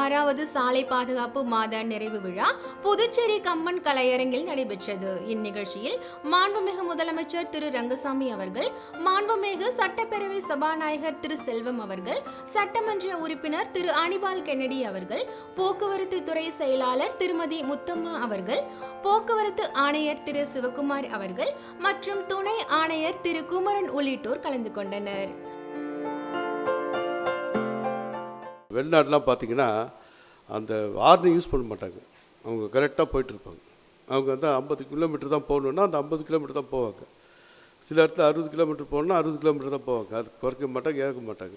ஆறாவது சாலை பாதுகாப்பு மாத நிறைவு விழா புதுச்சேரி கம்மன் கலையரங்கில் நடைபெற்றது. இந்நிகழ்ச்சியில் மாண்புமிகு முதலமைச்சர் திரு ரங்கசாமி அவர்கள் மாண்புமிகு சட்டப்பேரவை சபாநாயகர் திரு செல்வம் அவர்கள் சட்டமன்ற உறுப்பினர் திரு அனிபால் கென்னடி அவர்கள் போக்குவரத்து துறை செயலாளர் திருமதி முத்தம்மா அவர்கள் போக்குவரத்து ஆணையர் திரு சிவகுமார் அவர்கள் மற்றும் துணை ஆணையர் திரு குமரன் உள்ளிட்டோர் கலந்து கொண்டனர். வெளிநாடுலாம் பார்த்திங்கன்னா அந்த ஹார்னை யூஸ் பண்ண மாட்டாங்க. அவங்க கரெக்டாக போயிட்டுருப்பாங்க. அவங்க வந்து ஐம்பது கிலோமீட்டர் தான் போகணுன்னா அந்த ஐம்பது கிலோமீட்டர் தான் போவாங்க. சில இடத்துல அறுபது கிலோமீட்டர் போகணுன்னா அறுபது கிலோமீட்டர் தான் போவாங்க. அது குறைக்க மாட்டாங்க ஏற்க மாட்டாங்க.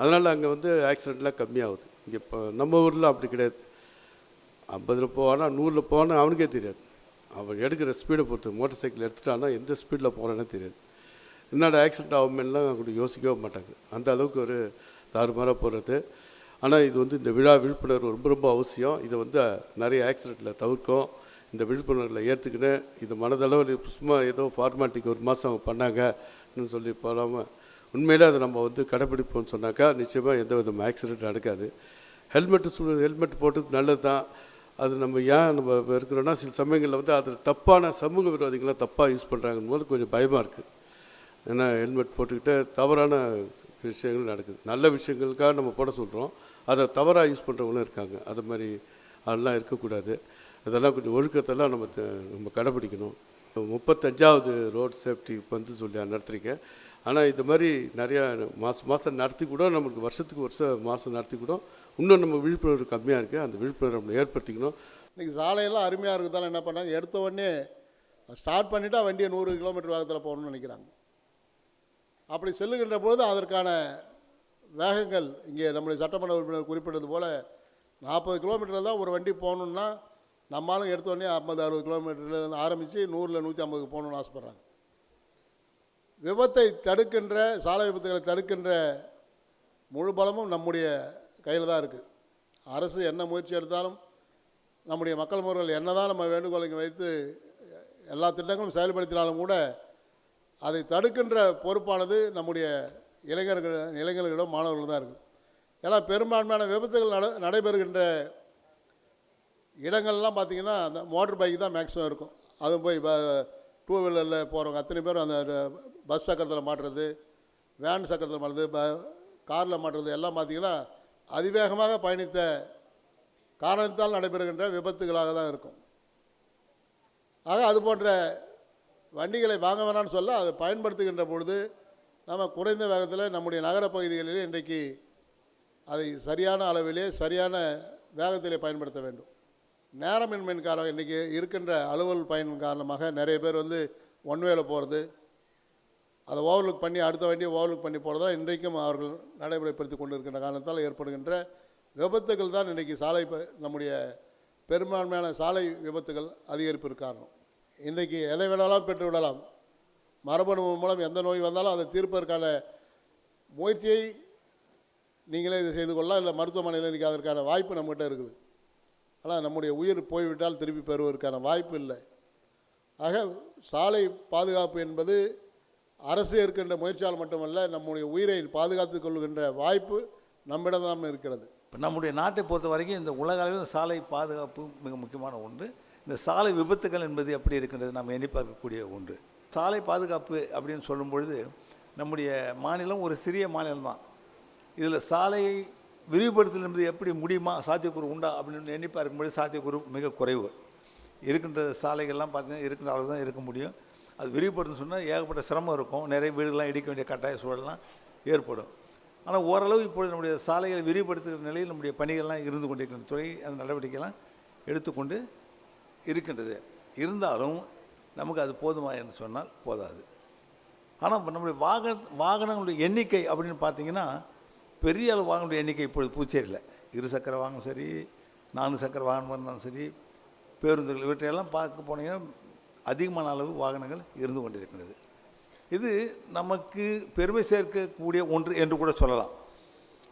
அதனால் அங்கே வந்து ஆக்சிடெண்ட்லாம் கம்மியாகுது. இங்கே இப்போ நம்ம ஊரில் அப்படி கிடையாது. ஐம்பதில் போவானா நூறில் போவானா அவனுக்கே தெரியாது. அவன் எடுக்கிற ஸ்பீடை பொறுத்து மோட்டார் சைக்கிள் எடுத்துட்டானா எந்த ஸ்பீடில் போகிறானே தெரியாது. என்னடா ஆக்சிடென்ட் ஆகுமெல்லாம் கூட யோசிக்கவே மாட்டாங்க. அந்த அளவுக்கு ஒரு தாறுமாறாக போகிறது ஆனால் இது வந்து இந்த விழா விழிப்புணர்வு ரொம்ப ரொம்ப அவசியம். இதை வந்து நிறைய ஆக்சிடெண்ட்டில் தவிர்க்கும். இந்த விழிப்புணர்வில் ஏற்றுக்கின்னு இது மனதளவில் சும்மா ஏதோ ஃபார்மாலிட்டிக்கு ஒரு மாதம் அவங்க பண்ணாங்கன்னு சொல்லி போகாமல் உண்மையில் அதை நம்ம வந்து கடைப்பிடிப்போம்னு சொன்னாக்கா நிச்சயமாக எந்த விதமாக ஆக்சிடென்ட் நடக்காது. ஹெல்மெட்டு சு ஹெல்மெட் போட்டது நல்லது தான் அது நம்ம ஏன் நம்ம இருக்கிறோன்னா சில சமயங்களில் வந்து அதில் தப்பான சமூக விரோதிகளாக தப்பாக யூஸ் பண்ணுறாங்கன்னு போது கொஞ்சம் பயமாக இருக்குது ஏன்னா ஹெல்மெட் போட்டுக்கிட்டு தவறான விஷயங்கள் நடக்குது. நல்ல விஷயங்களுக்காக நம்ம போட சொல்கிறோம் அதை தவறாக யூஸ் பண்ணுறவங்களும் இருக்காங்க. அது மாதிரி அதெல்லாம் இருக்கக்கூடாது. அதெல்லாம் கொஞ்சம் ஒழுக்கத்தெல்லாம் நம்ம நம்ம கடைப்பிடிக்கணும் முப்பத்தஞ்சாவது ரோட் சேஃப்டி வந்து சொல்லி நடத்திருக்கேன். ஆனால் இது மாதிரி நிறையா மாதம் மாதம் நடத்தி கூட நமக்கு வருஷத்துக்கு வருஷம் மாதம் நடத்தி கூட இன்னும் நம்ம விழிப்புணர்வு கம்மியாக இருக்குது அந்த விழிப்புணர்வு நம்ம ஏற்படுத்திக்கணும். இன்றைக்கி சாலையெல்லாம் அருமையாக இருக்கிறதால என்ன பண்ணாங்க? எடுத்த உடனே ஸ்டார்ட் பண்ணிவிட்டு வண்டியை நூறு கிலோமீட்டர் வேகத்தில் போகணும்னு நினைக்கிறாங்க. அப்படி செல்லுகின்ற பொழுது அதற்கான வேகங்கள் இங்கே நம்முடைய சட்டமன்ற உறுப்பினர் குறிப்பிட்டது போல் நாற்பது கிலோமீட்டரில் தான் ஒரு வண்டி போகணுன்னா நம்மளும் எடுத்தோடனே ஐம்பது அறுபது கிலோமீட்டர்லேருந்து ஆரம்பித்து நூறில் நூற்றி ஐம்பதுக்கு போகணுன்னு ஆசைப்பட்றாங்க. விபத்தை தடுக்கின்ற சாலை விபத்துகளை தடுக்கின்ற முழு பலமும் நம்முடைய கையில் தான் இருக்குது அரசு என்ன முயற்சி எடுத்தாலும் நம்முடைய மக்கள் முறைகள் என்னதான் நம்ம வேண்டுகோளை வைத்து எல்லா திட்டங்களும் செயல்படுத்தினாலும் கூட அதை தடுக்கின்ற பொறுப்பானது நம்முடைய இளைஞர்கள் இளைஞர்களிடம் மாணவர்கள் தான் இருக்குது. ஏன்னா பெரும்பான்மையான விபத்துகள் நட நடைபெறுகின்ற இடங்கள்லாம் பார்த்திங்கன்னா அந்த மோட்டர் பைக் தான் மேக்ஸிமம் இருக்கும். அதுவும் போய் டூ வீலரில் போகிறவங்க அத்தனை பேரும் அந்த பஸ் சக்கரத்தில் மாட்டுறது வேன் சக்கரத்தில் மாட்டுறது ப காரில் மாட்டுறது எல்லாம் பார்த்தீங்கன்னா அதிவேகமாக பயணித்த காரணத்தால் நடைபெறுகின்ற விபத்துகளாக தான் இருக்கும். ஆக அது போன்ற வண்டிகளை வாங்க வேணாம்னு சொல்ல அதை பயன்படுத்துகின்ற பொழுது நம்ம குறைந்த வேகத்தில் நம்முடைய நகரப்பகுதிகளிலே இன்றைக்கு அதை சரியான அளவிலே சரியான வேகத்திலே பயன்படுத்த வேண்டும். நேரமின்மையின் காரணம் இன்றைக்கி இருக்கின்ற அலுவல் பயன் காரணமாக நிறைய பேர் வந்து ஒன்வேல போகிறது அதை ஓவர்லுக் பண்ணி அடுத்த வண்டியை ஓவர்லுக் பண்ணி போகிறதா இன்றைக்கும் அவர்கள் நடைமுறைப்படுத்தி கொண்டு இருக்கின்ற காரணத்தால் ஏற்படுகின்ற விபத்துகள் தான் இன்றைக்கி சாலை நம்முடைய பெரும்பான்மையான சாலை விபத்துகள் அதிகரிப்பிற்கு காரணம். இன்றைக்கி எதை வேணாலும் பெற்று விடலாம் மரபணு மூலம் எந்த நோய் வந்தாலும் அதை தீர்ப்பதற்கான முயற்சியை நீங்களே இதை செய்து கொள்ளலாம். இல்லை மருத்துவமனையில் இன்றைக்கி அதற்கான வாய்ப்பு நம்மகிட்ட இருக்குது. ஆனால் நம்முடைய உயிர் போய்விட்டால் திருப்பி பெறுவதற்கான வாய்ப்பு இல்லை. ஆக சாலை பாதுகாப்பு என்பது அரசு இருக்கின்ற முயற்சியால் மட்டுமல்ல நம்முடைய உயிரை பாதுகாத்துக் கொள்கின்ற வாய்ப்பு நம்மிடம் இருக்கிறது. இப்போ நம்முடைய நாட்டை பொறுத்த வரைக்கும் இந்த உலக அளவில் சாலை பாதுகாப்பு மிக முக்கியமான ஒன்று. இந்த சாலை விபத்துகள் என்பது எப்படி இருக்கின்றது நாம் எண்ணி பார்க்கக்கூடிய ஒன்று. சாலை பாதுகாப்பு அப்படின்னு சொல்லும் பொழுது நம்முடைய மாநிலம் ஒரு சிறிய மாநிலம் தான் இதில் சாலையை விரிவுபடுத்தல் என்பது எப்படி முடியுமா சாத்தியக்கூறு உண்டா அப்படின்னு எண்ணி பார்க்கும்போது சாத்தியக்கூறு மிக குறைவு. இருக்கின்ற சாலைகள்லாம் பார்த்தீங்கன்னா இருக்கின்ற அளவு தான் இருக்க முடியும். அது விரிவுபடுத்தணும்னு சொன்னால் ஏகப்பட்ட சிரமம் இருக்கும். நிறைய வீடுகள்லாம் இடிக்க வேண்டிய கட்டாய சூழல்லாம் ஏற்படும். ஆனால் ஓரளவு இப்பொழுது நம்முடைய சாலைகளை விரிவுபடுத்துகிற நிலையில் நம்முடைய பணிகள்லாம் இருந்து கொண்டிருக்கிற துறை அந்த நடவடிக்கைலாம் எடுத்துக்கொண்டு இருக்கின்றது. இருந்தாலும் நமக்கு அது போதுமா என்று சொன்னால் போதாது. ஆனால் இப்போ நம்முடைய வாகன வாகனங்களுடைய எண்ணிக்கை அப்படின்னு பார்த்தீங்கன்னா பெரிய அளவு வாகனங்களுடைய எண்ணிக்கை இப்பொழுது பூச்சேரியில் இரு சக்கர வாகனம் சரி நான்கு சக்கர வாகனம் இருந்தாலும் சரி பேருந்துகள் இவற்றையெல்லாம் பார்க்க போனீங்கன்னா அதிகமான அளவு வாகனங்கள் இருந்து கொண்டிருக்கின்றது. இது நமக்கு பெருமை சேர்க்கக்கூடிய ஒன்று என்று கூட சொல்லலாம்.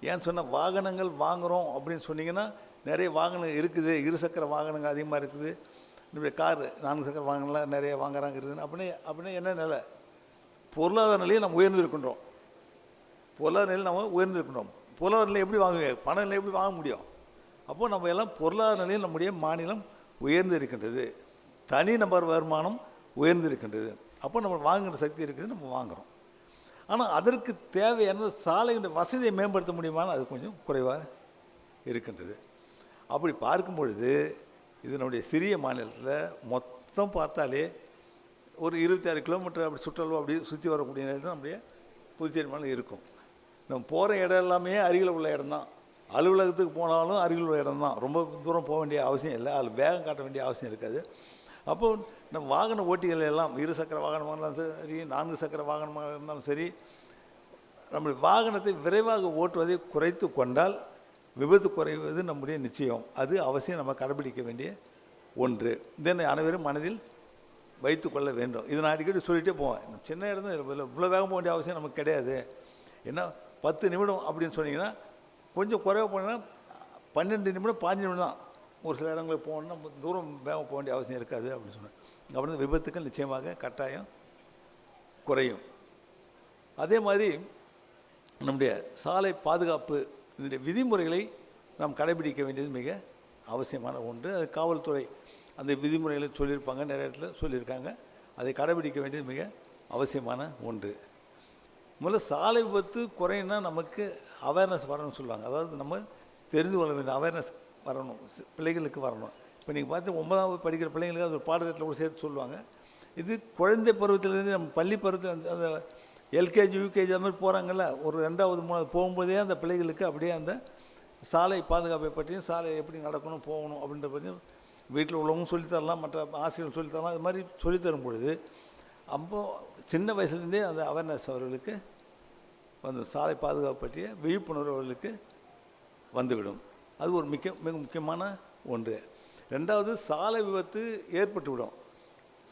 ஏன்னு சொன்னால் வாகனங்கள் வாங்குகிறோம் அப்படின்னு சொன்னீங்கன்னா நிறைய வாகனம் இருக்குது. இருசக்கர வாகனங்கள் அதிகமாக இருக்குது. இப்படி காரு நான்கு சக்கர வாங்கலாம் நிறைய வாங்குறாங்க இருக்குதுன்னு அப்படின்னு அப்படின்னு என்ன நிலை? பொருளாதார நிலையை நம்ம உயர்ந்திருக்கின்றோம். பொருளாதார நிலையில் நம்ம உயர்ந்திருக்கின்றோம். பொருளாதார நிலை எப்படி வாங்குவீங்க? பண நிலை எப்படி வாங்க முடியும்? அப்போது நம்ம எல்லாம் பொருளாதார நிலையில் நம்முடைய மாநிலம் உயர்ந்து இருக்கின்றது தனி நபர் வருமானம் உயர்ந்து இருக்கின்றது அப்போ நம்ம வாங்குகிற சக்தி இருக்குது நம்ம வாங்குகிறோம் ஆனால் அதற்கு தேவையான சாலையுடைய வசதியை மேம்படுத்த முடியுமான்னு அது கொஞ்சம் குறைவாக இருக்கின்றது. அப்படி பார்க்கும் பொழுது இதனுடைய சிறிய மாநிலத்தில் மொத்தம் பார்த்தாலே ஒரு இருபத்தாறு கிலோமீட்டர் அப்படி சுற்றளவு அப்படி சுற்றி வரக்கூடிய நிலையில் தான் நம்முடைய புதுச்சேரி மாநிலம் இருக்கும். நம்ம போகிற இடம் எல்லாமே அருகில் உள்ள இடம் தான் அலுவலகத்துக்கு போனாலும் அருகில் உள்ள இடம் தான் ரொம்ப தூரம் போக வேண்டிய அவசியம் இல்லை. அதில் வேகம் காட்ட வேண்டிய அவசியம் இருக்காது. அப்போ நம்ம வாகன ஓட்டிகள் எல்லாம் இரு சக்கர வாகனமாக இருந்தாலும் சரி நான்கு சக்கர வாகனமாக இருந்தாலும் சரி நம்முடைய வாகனத்தை விரைவாக ஓட்டுவதை குறைத்து கொண்டால் விபத்து குறைவது நம்முடைய நிச்சயம். அது அவசியம் நம்ம கடைபிடிக்க வேண்டிய ஒன்று. இதனை அனைவரும் மனதில் வைத்து கொள்ள வேண்டும். இதை நான் அடிக்கடி சொல்லிகிட்டே போவேன். சின்ன இடம் தான் இவ்வளோ வேகம் போக வேண்டிய அவசியம் நமக்கு கிடையாது. என்ன பத்து நிமிடம் அப்படின்னு சொன்னீங்கன்னா கொஞ்சம் குறைவாக போனீங்கன்னா பன்னெண்டு நிமிடம் பாஞ்சு நிமிடம் தான். ஒரு சில இடங்களுக்கு போகணுன்னா தூரம் வேகம் போக வேண்டிய அவசியம் இருக்காது அப்படின்னு சொன்னேன். அப்புறம் விபத்துக்கள் நிச்சயமாக கட்டாயம் குறையும். அதே மாதிரி நம்முடைய சாலை பாதுகாப்பு இதனுடைய விதிமுறைகளை நாம் கடைபிடிக்க வேண்டியது மிக அவசியமான ஒன்று. அது காவல்துறை அந்த விதிமுறைகளை சொல்லியிருப்பாங்க நிறைய இடத்துல சொல்லியிருக்காங்க. அதை கடைபிடிக்க வேண்டியது மிக அவசியமான ஒன்று. முதல்ல சாலை விபத்து குறையினா நமக்கு அவேர்னஸ் வரணும்னு சொல்லுவாங்க. அதாவது நம்ம தெரிந்து கொள்ள வேண்டிய அவேர்னஸ் வரணும். பிள்ளைகளுக்கு வரணும். இப்போ நீங்கள் பார்த்து ஒன்பதாவது படிக்கிற பிள்ளைங்களுக்கு அது ஒரு பாடத்திட்டத்தில் கூட சேர்த்து சொல்லுவாங்க. இது குழந்தை பருவத்திலேருந்து நம்ம பள்ளி பருவத்தில் அந்த எல்கேஜி யூகேஜி அது மாதிரி போகிறாங்கல்ல ஒரு ரெண்டாவது மூணாவது போகும்போதே அந்த பிள்ளைகளுக்கு அப்படியே அந்த சாலை பாதுகாப்பை பற்றியும் சாலை எப்படி நடக்கணும் போகணும் அப்படின்ற பற்றியும் வீட்டில் உள்ளவங்க சொல்லித்தரலாம் மற்ற ஆசிரியர்கள் சொல்லித்தரலாம் இது மாதிரி சொல்லித்தரும் பொழுது அப்போ சின்ன வயசுலேருந்தே அந்த அவேர்னஸ் அவர்களுக்கு வந்து சாலை பாதுகாப்பு பற்றிய விழிப்புணர்வு அவர்களுக்கு வந்துவிடும். அது ஒரு மிக மிக முக்கியமான ஒன்று. ரெண்டாவது சாலை விபத்து ஏற்பட்டுவிடும்.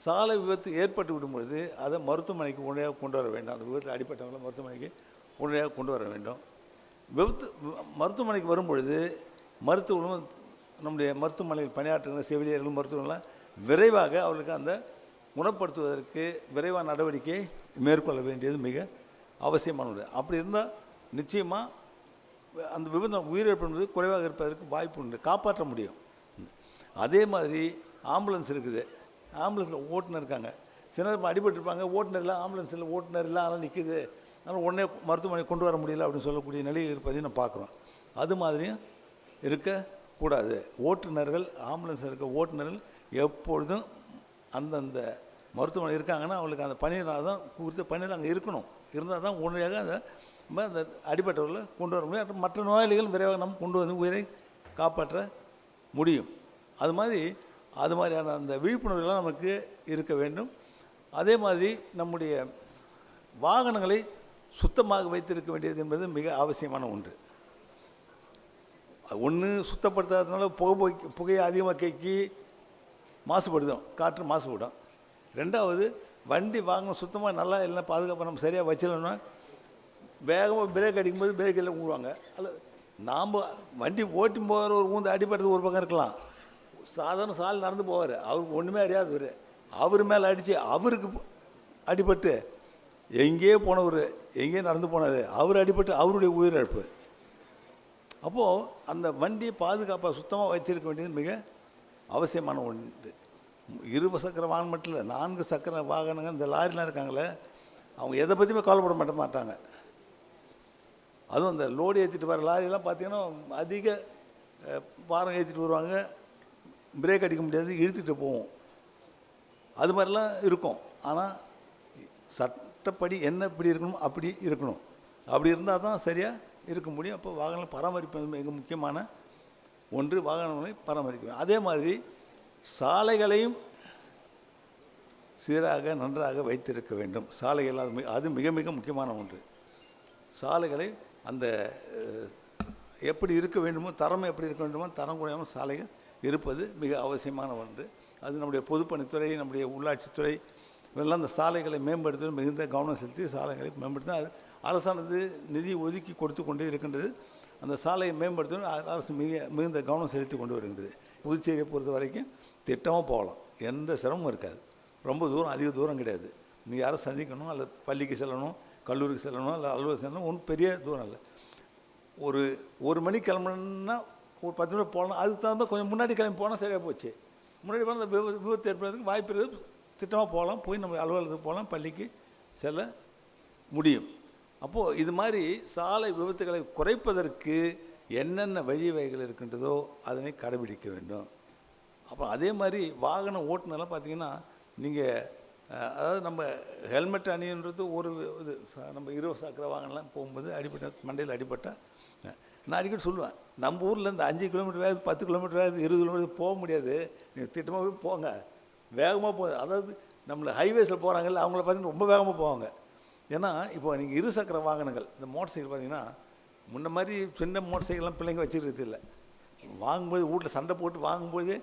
சாலை விபத்து ஏற்பட்டு விடும் பொழுது அதை மருத்துவமனைக்கு உடனடியாக கொண்டு வர வேண்டும். அந்த விபத்தில் அடிப்பட்டவங்களை மருத்துவமனைக்கு உடனடியாக கொண்டு வர வேண்டும். விபத்து மருத்துவமனைக்கு வரும் பொழுது மருத்துவர்களும் நம்முடைய மருத்துவமனையில் பணியாற்றுகிற செவிலியர்களும் மருத்துவர்கள்லாம் விரைவாக அவர்களுக்கு அந்த குணப்படுத்துவதற்கு விரைவான நடவடிக்கை மேற்கொள்ள வேண்டியது மிக அவசியமானது. அப்படி இருந்தால் நிச்சயமாக அந்த விபத்து உயிரிழப்பு என்பது குறைவாக இருப்பதற்கு வாய்ப்பு உண்டு. காப்பாற்ற முடியும். அதே மாதிரி ஆம்புலன்ஸ் இருக்குது. ஆம்புலன்ஸில் ஓட்டுநர் இருக்காங்க சில நேரம் அடிபட்டுருப்பாங்க ஓட்டுநர் இல்லை ஆம்புலன்ஸில் ஓட்டுநர் இல்லை அதெல்லாம் நிற்குது அதனால் உடனே மருத்துவமனை கொண்டு வர முடியல அப்படின்னு சொல்லக்கூடிய நிலையில் இருப்பதையும் நான் பார்க்குறோம். அது மாதிரியும் இருக்கக்கூடாது ஓட்டுநர்கள் ஆம்புலன்ஸில் இருக்க ஓட்டுநர்கள் எப்பொழுதும் அந்தந்த மருத்துவமனை இருக்காங்கன்னா அவங்களுக்கு அந்த பணியினால் தான் குறித்த பணியில் அங்கே இருக்கணும். இருந்தால் தான் உடனடியாக அந்த நம்ம அந்த அடிபட்டவர்களை கொண்டு வர முடியும். மற்ற நோயாளிகள் விரைவாக நம்ம கொண்டு வந்து உயிரை காப்பாற்ற முடியும். அது மாதிரி அது மாதிரியான அந்த விழிப்புணர்வுலாம் நமக்கு இருக்க வேண்டும். அதே மாதிரி நம்முடைய வாகனங்களை சுத்தமாக வைத்திருக்க வேண்டியது என்பது மிக அவசியமான ஒன்று. ஒன்று சுத்தப்படுத்தாததுனால புகை போய் புகையை அதிகமாக கேக்கி மாசுபடுதும். காற்று மாசுபடும். ரெண்டாவது வண்டி வாகனம் சுத்தமாக நல்லா இல்லைன்னா பாதுகாப்பாக நம்ம சரியாக வச்சிடலன்னா வேகமாக பிரேக் அடிக்கும்போது பிரேக் எல்லாம் ஊடுவாங்க அல்ல நாம் வண்டி ஓட்டி போகிற ஒரு ஊந்து அடிபடுறது ஒரு பக்கம் இருக்கலாம். சாதாரண சால் நடந்து போவார். அவருக்கு ஒன்றுமே அறியாதவர் அவர் மேலே அடித்து அவருக்கு அடிபட்டு எங்கேயோ போனவர் எங்கேயோ நடந்து போனார். அவர் அடிபட்டு அவருடைய உயிரிழப்பு. அப்போது அந்த வண்டியை பாதுகாப்பாக சுத்தமாக வச்சிருக்க வேண்டியது மிக அவசியமான ஒன்று. இரு சக்கர வாகனம் மட்டும் இல்லை நான்கு சக்கர வாகனங்கள் இந்த லாரிலாம் இருக்காங்களே அவங்க எதை பற்றியுமே கவலைப்பட மாட்ட மாட்டாங்க. அதுவும் அந்த லோடு ஏற்றிட்டு வர லாரியெல்லாம் பார்த்தீங்கன்னா அதிக பாரம் ஏற்றிட்டு வருவாங்க. பிரேக் அடிக்க முடியாது இழுத்துட்டு போவோம். அது மாதிரிலாம் இருக்கும். ஆனால் சட்டப்படி என்ன இப்படி இருக்கணும் அப்படி இருக்கணும். அப்படி இருந்தால் தான் சரியாக இருக்க முடியும். அப்போ வாகனம் பராமரிப்பது மிக முக்கியமான ஒன்று வாகனங்களை பராமரிக்க அதே மாதிரி சாலைகளையும் சீராக நன்றாக வைத்திருக்க வேண்டும். சாலைகள் அது மிக அது மிக மிக முக்கியமான ஒன்று. சாலைகளை அந்த எப்படி இருக்க வேண்டுமோ தரம் எப்படி இருக்க வேண்டுமோ தரம் குறையாமல் சாலைகள் இருப்பது மிக அவசியமான ஒன்று. அது நம்முடைய பொதுப்பணித்துறை நம்முடைய உள்ளாட்சித்துறை இதெல்லாம் அந்த சாலைகளை மேம்படுத்தும் மிகுந்த கவனம் செலுத்தி சாலைகளை மேம்படுத்தும் அது அரசானது நிதி ஒதுக்கி கொடுத்து கொண்டே இருக்கின்றது. அந்த சாலையை மேம்படுத்தணும் அரசு மிக மிகுந்த கவனம் செலுத்தி கொண்டு வருகின்றது. புதுச்சேரியை பொறுத்த வரைக்கும் திட்டமாக போகலாம். எந்த சிரமமும் இருக்காது. ரொம்ப தூரம் அதிக தூரம் கிடையாது. நீங்கள் யாரை சந்திக்கணும் அல்லது பள்ளிக்கு செல்லணும் கல்லூரிக்கு செல்லணும் இல்லை அலுவலகம் செல்லணும் ஒன்றும் பெரிய தூரம் இல்லை. ஒரு ஒரு மணி கிளம்புனா ஒரு பத்து நிமிடம் போகலாம் அதுக்கு தகுந்த கொஞ்சம் முன்னாடி கிளம்பி போனால் சரியாக போச்சு. முன்னாடி போனால் அந்த விபத்து விபத்து ஏற்படுறதுக்கு வாய்ப்பு இருக்குது. திட்டமாக போகலாம். போய் நம்ம அலுவலகத்துக்கு போகலாம். பள்ளிக்கு செல்ல முடியும். அப்போது இது மாதிரி சாலை விபத்துகளை குறைப்பதற்கு என்னென்ன வழிவகைகள் இருக்கின்றதோ அதனை கடைபிடிக்க வேண்டும். அப்புறம் அதே மாதிரி வாகனம் ஓட்டுனர்லாம் பார்த்தீங்கன்னா நீங்கள் அதாவது நம்ம ஹெல்மெட் அணின்றது ஒரு இது நம்ம இருபது சக்கர வாகனம்லாம் போகும்போது அடிபட்ட மண்டையில் அடிபட்டால் நான் அடிக்கடி சொல்லுவேன் நம்ம ஊரில் இந்த அஞ்சு கிலோமீட்டர் பத்து கிலோமீட்டர் வேகத்து இருபது கிலோமீட்டர் போக முடியாது. நீங்கள் திட்டமாக போய் போங்க. வேகமாக போ அதாவது நம்மளை ஹைவேஸில் போகிறாங்கல்ல அவங்கள பார்த்தீங்கன்னா ரொம்ப வேகமாக போவாங்க. ஏன்னா இப்போ நீங்கள் இருசக்கர வாகனங்கள் இந்த மோட்டர் சைக்கிள் பார்த்தீங்கன்னா முன்ன மாதிரி சின்ன மோட்டர் சைக்கிள்லாம் பிள்ளைங்க வச்சுருக்கிறது இல்லை. வாங்கும்போது வீட்டில் சண்டை போட்டு வாங்கும்போது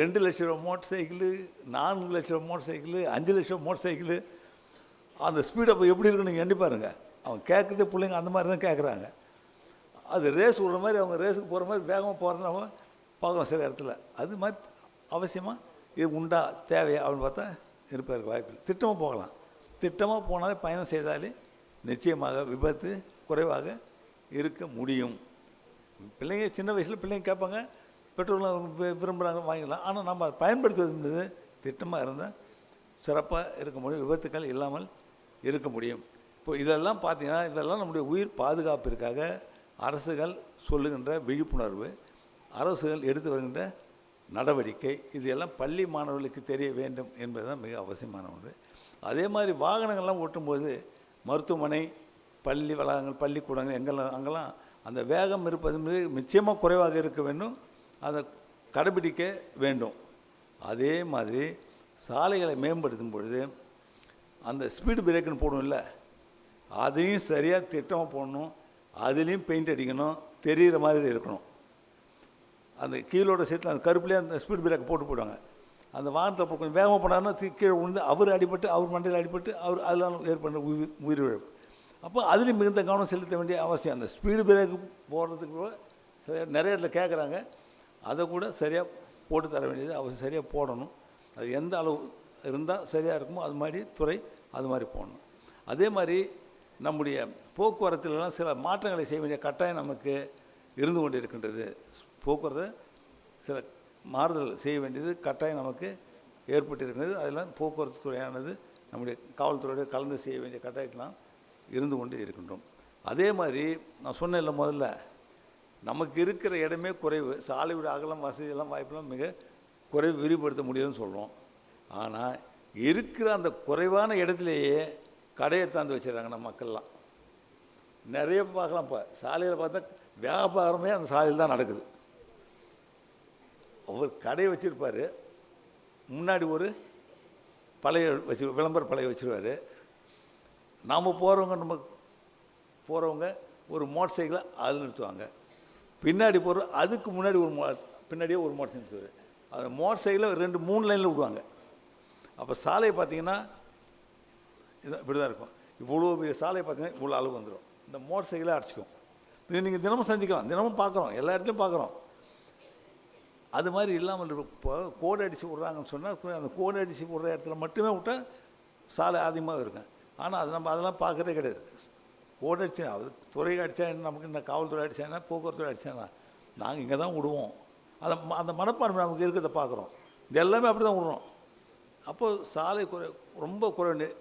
ரெண்டு லட்ச ரூபா மோட்டர் சைக்கிள் நான்கு லட்ச ரூபா மோட்டர் சைக்கிள் அஞ்சு லட்ச ரூபா மோட்டர் சைக்கிள் அந்த ஸ்பீடை இப்போ எப்படி இருக்குன்னு நீங்கள் எண்ணி பாருங்கள் அவன் கேட்குறதே பிள்ளைங்க அந்த மாதிரி தான் கேட்குறாங்க. அது ரேஸ் விடுற மாதிரி அவங்க ரேஸுக்கு போகிற மாதிரி வேகமாக போகிறத பார்க்கலாம் சில இடத்துல. அது மாதிரி அவசியமாக இது உண்டா தேவையா அப்படின்னு பார்த்தா இருப்பதற்கு வாய்ப்பு இல்லை. திட்டமாக போகலாம். திட்டமாக போனாலே பயணம் செய்தாலே நிச்சயமாக விபத்து குறைவாக இருக்க முடியும். பிள்ளைங்க சின்ன வயசில் பிள்ளைங்க கேட்பாங்க பெட்ரோல் விரும்புகிறாங்க வாங்கிக்கலாம் ஆனால் நம்ம அதை பயன்படுத்துவது திட்டமாக இருந்தால் சிறப்பாக இருக்க முடியும். விபத்துக்கள் இல்லாமல் இருக்க முடியும். இப்போ இதெல்லாம் பார்த்தீங்கன்னா இதெல்லாம் நம்முடைய உயிர் பாதுகாப்பிற்காக அரசுகள் சொல்லுகின்ற விழிப்புணர்வு அரசுகள் எடுத்து வருகின்ற நடவடிக்கை இது எல்லாம் பள்ளி மாணவர்களுக்கு தெரிய வேண்டும் என்பதுதான் மிக அவசியமான ஒன்று. அதே மாதிரி வாகனங்கள்லாம் ஓட்டும்போது மருத்துவமனை பள்ளி வளாகங்கள் பள்ளிக்கூடங்கள் எங்கெல்லாம் அங்கெல்லாம் அந்த வேகம் இருப்பது மிக நிச்சயமாக குறைவாக இருக்க வேண்டும். அதை கடைபிடிக்க வேண்டும். அதே மாதிரி சாலைகளை மேம்படுத்தும் பொழுது அந்த ஸ்பீடு பிரேக்குன்னு போடும்ல அதையும் சரியாக திட்டமாக போடணும். அதுலேயும் பெயிண்ட் அடிக்கணும் தெரிகிற மாதிரி இருக்கணும். அந்த கீழோட சேர்த்து அந்த கருப்புலேயே அந்த ஸ்பீட் பிரேக் போட்டு போடுவாங்க. அந்த வாகனத்தில் கொஞ்சம் வேகமாக போனாருன்னா கீழே விழுந்து அவர் அடிபட்டு அவர் மண்டையில் அடிபட்டு அவர் அதெல்லாம் ஏற்படுற உயிர் உயிரிழப்பு அப்போ அதுலேயும் மிகுந்த கவனம் செலுத்த வேண்டிய அவசியம். அந்த ஸ்பீடு பிரேக் போடுறதுக்கு கூட நிறைய இடத்துல கேட்குறாங்க அதை கூட சரியாக போட்டு தர வேண்டியது அவசியம். சரியாக போடணும். அது எந்த அளவு இருந்தால் சரியாக இருக்குமோ அது மாதிரி துறை அது மாதிரி போடணும். அதே மாதிரி நம்முடைய போக்குவரத்துலலாம் சில மாற்றங்களை செய்ய வேண்டிய கட்டாயம் நமக்கு இருந்து கொண்டு இருக்கின்றது போக்குவரத்து சில மாறுதல் செய்ய வேண்டியது கட்டாயம் நமக்கு ஏற்பட்டிருக்கிறது. அதெல்லாம் போக்குவரத்து துறையானது நம்முடைய காவல்துறையோட கலந்து செய்ய வேண்டிய கட்டாயத்தெல்லாம் இருந்து கொண்டு இருக்கின்றோம். அதே மாதிரி நான் சொன்னேன்ல முதல்ல நமக்கு இருக்கிற இடமே குறைவு. சாலையோட அகலம் வசதியெல்லாம் வாய்ப்பெல்லாம் மிக குறைவு விரிவுபடுத்த முடியும்னு சொல்கிறோம் ஆனால் இருக்கிற அந்த குறைவான இடத்துலையே கடை எடுத்தாந்து வச்சிடறாங்க மக்கள்லாம். நிறைய பார்க்கலாம் இப்போ. சாலையில் பார்த்தா வியாபாரமே அந்த சாலையில் தான் நடக்குது. அவர் கடையை வச்சுருப்பார். முன்னாடி ஒரு பழைய வச்சு விளம்பர பழைய வச்சுருவார். நாம் போகிறவங்க நம்ம போகிறவங்க ஒரு மோட்டர் சைக்கிளை அது நிறுத்துவாங்க. பின்னாடி போகிற அதுக்கு முன்னாடி ஒரு மோ பின்னாடியே ஒரு மோட்டர் சைக்கிள் நிறுத்துவார். அந்த மோட்டர் சைக்கிளை ரெண்டு மூணு லைனில் விடுவாங்க. அப்போ சாலையை பார்த்தீங்கன்னா இதான் இப்படி தான் இருக்கும். இவ்வளோ பெரிய சாலையை பார்த்தீங்கன்னா இவ்வளோ அளவு வந்துடும் இந்த மோட்டர் சைக்கிளே அடிச்சிக்கும். இது நீங்கள் தினமும் சந்திக்கலாம். தினமும் பார்க்குறோம். எல்லா இடத்துலையும் பார்க்குறோம். அது மாதிரி இல்லாமல் இப்போ கோடு அடித்து விட்றாங்கன்னு சொன்னால் அந்த கோடு அடித்து விட்ற இடத்துல மட்டுமே விட்டால் சாலை அதிகமாக இருக்கும். ஆனால் அது நம்ம அதெல்லாம் பார்க்கறதே கிடையாது. கோடு அடிச்சு அது துறை அடித்தா என்ன நமக்கு இந்த காவல்துறை அடித்தா என்ன போக்குவரத்து அடித்தானா நாங்கள் இங்கே தான் விடுவோம். அதை ம- அந்த மனப்பான்மை நமக்கு இருக்கிறத பார்க்குறோம். இது எல்லாமே அப்படி தான் விடுறோம். அப்போது சாலை குறை ரொம்ப குறைவு.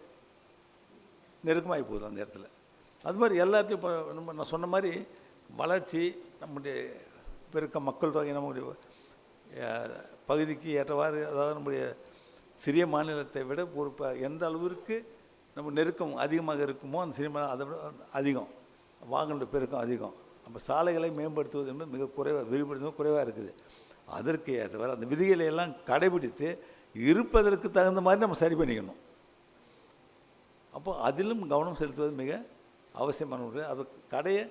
நெருக்கமாகி போகுது அந்த இடத்துல. அது மாதிரி எல்லாத்தையும் இப்போ நம்ம நான் சொன்ன மாதிரி வளர்ச்சி நம்முடைய பெருக்க மக்கள் தொகை நம்முடைய பகுதிக்கு ஏற்றவாறு அதாவது நம்முடைய சிறிய மாநிலத்தை விட ஒரு இப்போ எந்த அளவிற்கு நம்ம நெருக்கம் அதிகமாக இருக்குமோ அந்த சிறிய மாநிலம் அதை விட அதிகம். வாகன பெருக்கம் அதிகம். நம்ம சாலைகளை மேம்படுத்துவது என்பது மிக குறைவாக விரிவுபடுத்துவது குறைவாக இருக்குது. அதற்கு ஏற்றவாறு அந்த விதிகளை எல்லாம் கடைபிடித்து இருப்பதற்கு தகுந்த மாதிரி நம்ம சரி பண்ணிக்கணும். அப்போ அதிலும் கவனம் செலுத்துவது மிக அவசியமான ஒன்று. அது கடையை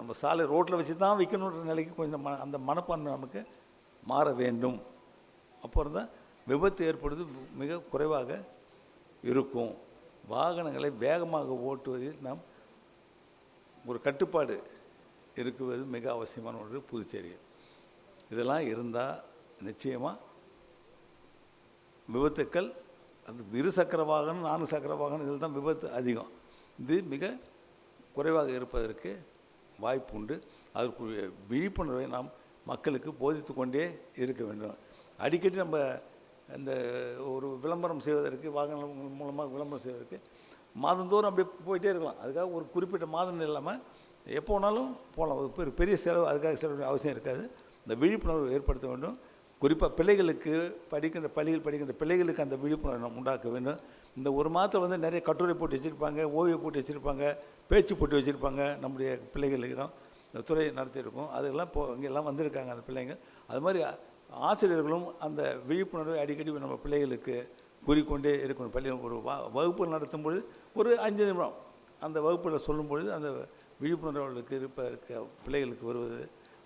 நம்ம சாலை ரோட்டில் வச்சு தான் விற்கணுன்ற நிலைக்கு கொஞ்சம் மன அந்த மனப்பான்மை நமக்கு மாற வேண்டும். அப்புறம் தான் விபத்து ஏற்படுவது மிக குறைவாக இருக்கும். வாகனங்களை வேகமாக ஓட்டுவதில் நாம் ஒரு கட்டுப்பாடு இருக்குவது மிக அவசியமான ஒன்று புதுச்சேரியில் இதெல்லாம் இருந்தால் நிச்சயமாக விபத்துக்கள் அந்த இரு சக்கர வாகனம் நான்கு சக்கர வாகனம் இதில் தான் விபத்து அதிகம். இது மிக குறைவாக இருப்பதற்கு வாய்ப்பு உண்டு. அதற்குரிய விழிப்புணர்வை நாம் மக்களுக்கு போதித்து கொண்டே இருக்க வேண்டும். அடிக்கடி நம்ம இந்த ஒரு விளம்பரம் செய்வதற்கு வாகனங்கள் மூலமாக விளம்பரம் செய்வதற்கு மாதந்தோறும் அப்படியே போயிட்டே இருக்கலாம். அதுக்காக ஒரு குறிப்பிட்ட மாதம் இல்லாமல் எப்போ வேணாலும் போகலாம். ஒரு பெரிய- பெரிய செலவு அதுக்காக செலவு அவசியம் இருக்காது. இந்த விழிப்புணர்வு ஏற்படுத்த வேண்டும். குறிப்பாக பிள்ளைகளுக்கு படிக்கின்ற பள்ளிகள் படிக்கின்ற பிள்ளைகளுக்கு அந்த விழிப்புணர்வு உண்டாக்க வேண்டும். இந்த ஒரு மாதத்தில் வந்து நிறைய கட்டுரை போட்டு வச்சுருப்பாங்க ஓவியம் போட்டு வச்சுருப்பாங்க பேச்சு போட்டு வச்சுருப்பாங்க நம்முடைய பிள்ளைகளிடம் இந்த துறை நடத்தியிருக்கோம். அதெல்லாம் இப்போ இங்கே எல்லாம் வந்திருக்காங்க அந்த பிள்ளைங்க. அது மாதிரி ஆசிரியர்களும் அந்த விழிப்புணர்வை அடிக்கடி நம்ம பிள்ளைகளுக்கு கூறிக்கொண்டே இருக்கணும். பள்ளியில் ஒரு வகுப்பு நடத்தும் பொழுது ஒரு அஞ்சு நிமிடம். அந்த வகுப்பில் சொல்லும் பொழுது அந்த விழிப்புணர்வு அவர்களுக்கு இருப்பதற்கு பிள்ளைகளுக்கு வருவது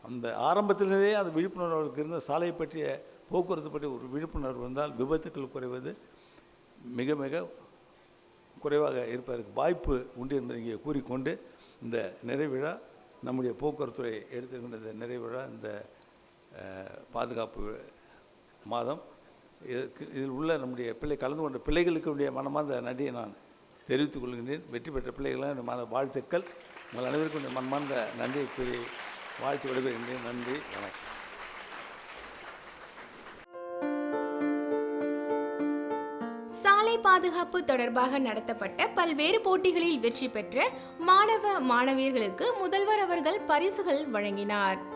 அந்த ஆரம்பத்திலேயே அந்த விழிப்புணர்வு இருந்த சாலை பற்றிய போக்குவரத்து பற்றிய ஒரு விழிப்புணர்வு வந்தால் விபத்துக்கள் குறைவது மிக மிக குறைவாக இருப்பதற்கு வாய்ப்பு உண்டு என்பதை இங்கே கூறிக்கொண்டு இந்த நிறைவிழா நம்முடைய போக்குவரத்துறை எடுத்திருக்கின்ற இந்த நிறைவிழா இந்த பாதுகாப்பு மாதம். இதற்கு இதில் உள்ள நம்முடைய பிள்ளை கலந்து கொண்ட பிள்ளைகளுக்கு உடைய மனமார்ந்த நன்றியை நான் தெரிவித்துக் கொள்கின்றேன். வெற்றி பெற்ற பிள்ளைகளாக மன வாழ்த்துக்கள். உங்கள் அனைவருக்கும் மனமார்ந்த நன்றியை கூறி வாழ்த்து விடுகிறேன். நன்றி வணக்கம். சாலை பாதுகாப்பு தொடர்பாக நடத்தப்பட்ட பல்வேறு போட்டிகளில் வெற்றி பெற்ற மாணவ மாணவியர்களுக்கு முதல்வர் அவர்கள் பரிசுகள் வழங்கினார்.